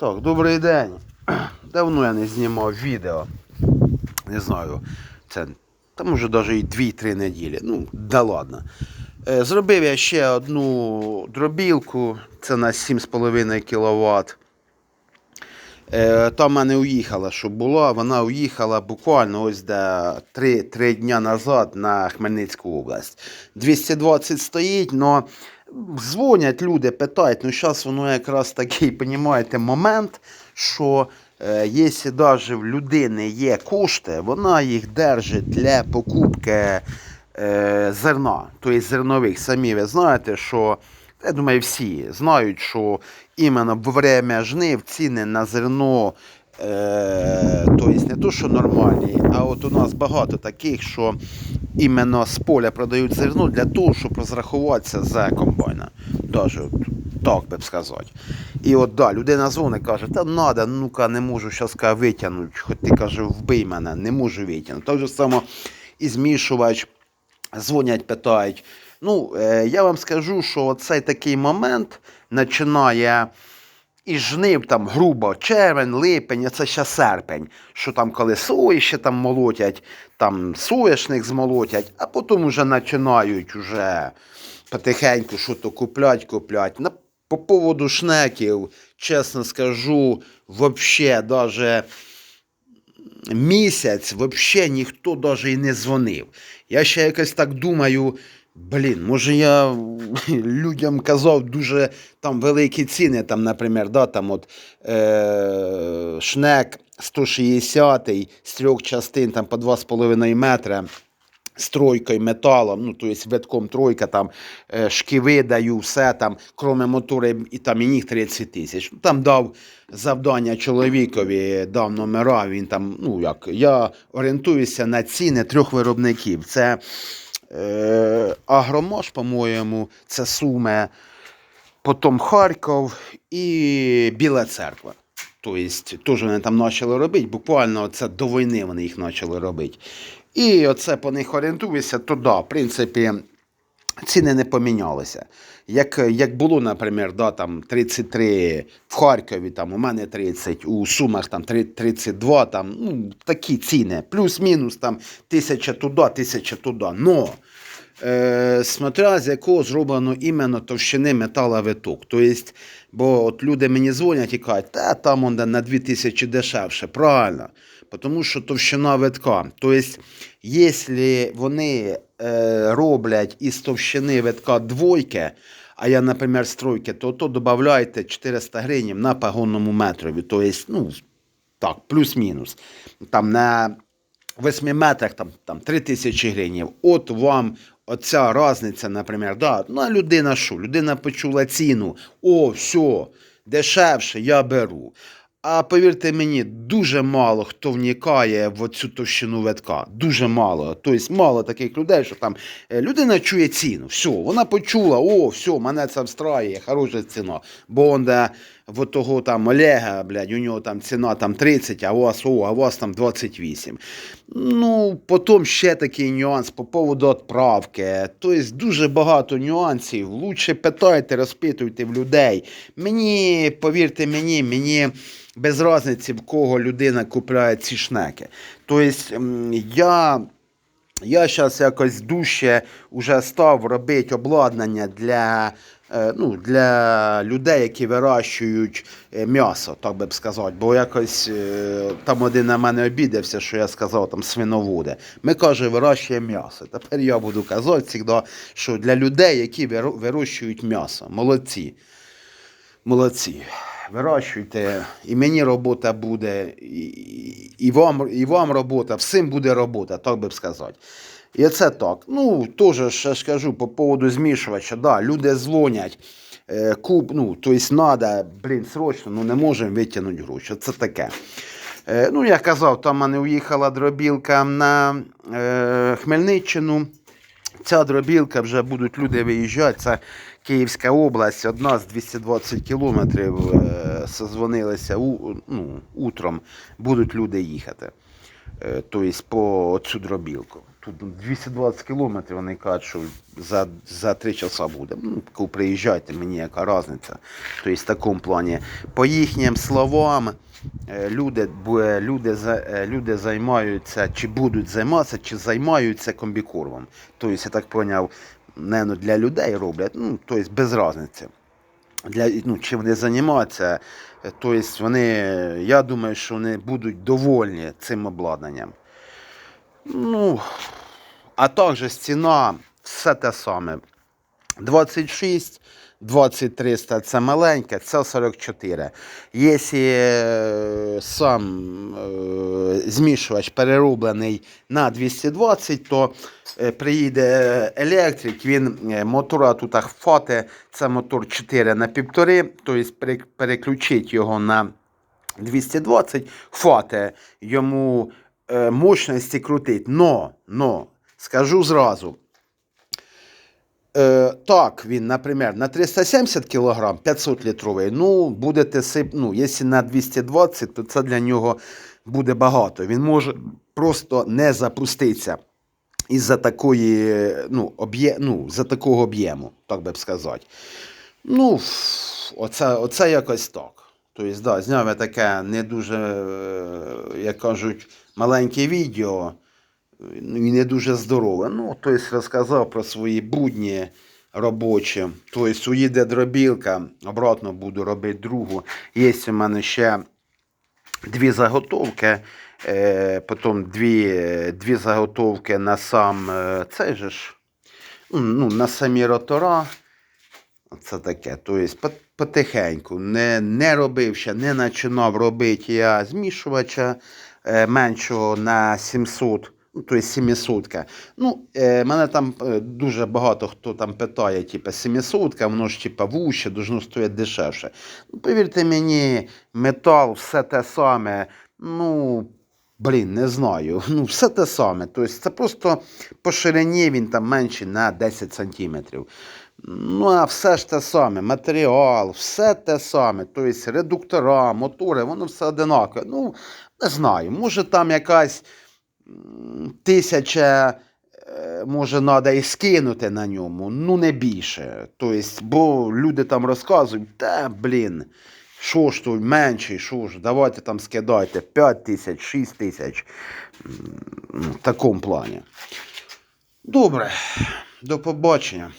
Так, добрий день. Давно я не знімав відео. Не знаю, це та може навіть і 2-3 неділі. Ну, да ладно. Е, Зробив я ще одну дробілку, це на 7,5 кВт. Е, Там в мене уїхала, що була, вона уїхала буквально ось де 3, 3 дня назад на Хмельницьку область. 220 стоїть, але дзвонять люди, питають, ну зараз воно якраз такий, розумієте, момент, що е, якщо навіть в людини є кошти, вона їх держить для покупки е, зерна, тобто зернових. Самі ви знаєте, що я думаю, всі знають, що іменно во время жнив ціни на зерно, тобто не то, що нормальні, а от у нас багато таких, що іменно з поля продають зерно для того, щоб розрахуватися за комбайна. Даже так би б сказати. І от да, людина дзвонить каже, та надо, ну-ка, не можу зараз витягнути, хоч ти каже, вбий мене, не можу витягнути. Так же само і змішувач дзвонять, питають. Ну, е, я вам скажу, що цей такий момент починає із жнив там грубо червень, липень, а це ще серпень. Що там коли сої ще там молотять, там соєшник змолотять, а потім вже починають уже потихеньку що то куплять, куплять. По поводу шнеків, чесно скажу, вообще даже місяць взагалі ніхто навіть і не дзвонив. Я ще якось так думаю. Блін, може я людям казав дуже там великі ціни, там, наприклад, да, там от, е, шнек 160 з трьох частин там, по 2,5 метра з тройкою металом, ну, тобто витком тройка, там е, шківи даю, все там, кроме мотора і там і ніг 30 тисяч. Там дав завдання чоловікові, дав номера, він там, ну як, я орієнтуюся на ціни трьох виробників. Це е, Агромош, по-моєму, це Суме, потім Харків і Біла Церква. Тобто, теж вони там почали робити, буквально це до війни вони їх почали робити. І оце по них орієнтуюся, то да, в принципі, ціни не помінялися. Як, як було, наприклад, да, там 33 в Харкові, там, у мене 30, у Сумах там 3 32, там, ну, такі ціни, плюс-мінус там тисяча туди, тисяча туди. Но е, смотря з якого зроблено іменно товщини металовиток. Тобто, бо от люди мені дзвонять і кажуть, та там он на 2000 дешевше. Правильно. Тому що товщина витка. Тобто, якщо вони е, роблять із товщини витка двойки, а я, наприклад, з тройки, то то додавайте 400 гривень на погонному метрові. Тобто, ну, так, плюс-мінус. Там на 8 метрах там, там 3 тисячі гривень. От вам оця різниця, наприклад, да, ну, людина що? Людина почула ціну. О, все, дешевше, я беру. А повірте мені, дуже мало хто вникає в цю товщину витка. Дуже мало. Тобто мало таких людей, що там е, людина чує ціну. Все, вона почула, о, все, мене це встраює, хороша ціна. Бо он де в того там Олега, блядь, у нього там ціна там 30, а у вас, о, а у вас там 28. Ну, потім ще такий нюанс по поводу відправки. Тобто дуже багато нюансів. Лучше питайте, розпитуйте в людей. Мені, повірте мені, мені без різниці, в кого людина купляє ці шнеки. Тобто я. Я зараз якось дужче вже став робити обладнання для, е, ну, для людей, які вирощують е, м'ясо, так би б сказати. Бо якось е, там один на мене обідався, що я сказав там свиноводи. Ми каже, вирощуємо м'ясо. Тепер я буду казати завжди, що для людей, які вирощують м'ясо, молодці. Молодці. Вирощуйте, і мені робота буде, і, і, вам, і вам робота, всім буде робота, так би б сказати. І це так. Ну, теж ще ж кажу по поводу змішувача, да, люди дзвонять, е, куп, ну, тобто треба, блін, срочно, ну не можемо витягнути гроші. Це таке. Е, ну, я казав, там мене уїхала дробілка на е, Хмельниччину. Ця дробілка вже будуть люди виїжджати. Це Київська область, одна з 220 кілометрів. Е, созвонилися у, ну, утром, будуть люди їхати. Тобто по цю дробілку. Тут 220 кілометрів, вони кажуть, що за, за 3 часа буде. Ну, коли приїжджайте, мені яка різниця. Тобто в такому плані. По їхнім словам, е, люди, люди, е, люди займаються, чи будуть займатися, чи займаються комбікормом. Тобто, я так зрозумів, не для людей роблять, ну, тобто без різниці для, ну, чим вони займаються, тобто вони, я думаю, що вони будуть довольні цим обладнанням. Ну, а також ціна все те саме. 26, 2300 це маленьке, це 44. Якщо е, сам змішувач перероблений на 220, то е, приїде електрик, він е, мотора тут хвати, це мотор 4 на 1,5, тобто переключить його на 220, хватить йому е, мощності крутить. Но, но, скажу зразу, Е, так, він, наприклад, на 370 кг 500 літровий, ну, будете сип, ну, якщо на 220, то це для нього буде багато. Він може просто не запуститися із-за такої, ну, об'є, ну, за такого об'єму, так би б сказати. Ну, оце, оце якось так. Тобто, да, зняв я таке не дуже, е, як кажуть, маленьке відео і не дуже здорове. Ну, тобто розказав про свої будні робочі. Тобто уїде дробілка, обратно буду робити другу. Є у мене ще дві заготовки, е, потім дві, дві заготовки на сам е, цей же ж, ну, на самі ротора. Це таке. Тобто потихеньку. Не, не робив ще, не починав робити я змішувача е, меншого на 700. Ну, тобто 700. Ну, е, мене там е, дуже багато хто там питає, типу, 700, воно ж типу, вуще, должно стояти дешевше. Ну, повірте мені, метал, все те саме. Ну, блін, не знаю. Ну, все те саме. Тобто це просто по ширині він там менший на 10 сантиметрів. Ну, а все ж те саме, матеріал, все те саме. Тобто редуктора, мотори, воно все одинакове. Ну, не знаю, може там якась тисяча, е, може, треба і скинути на ньому, ну не більше. Тобто, бо люди там розказують, та, блін, що ж тут менший, що ж, давайте там скидайте 5 тисяч, 6 тисяч. Ну, В такому плані. Добре, до побачення.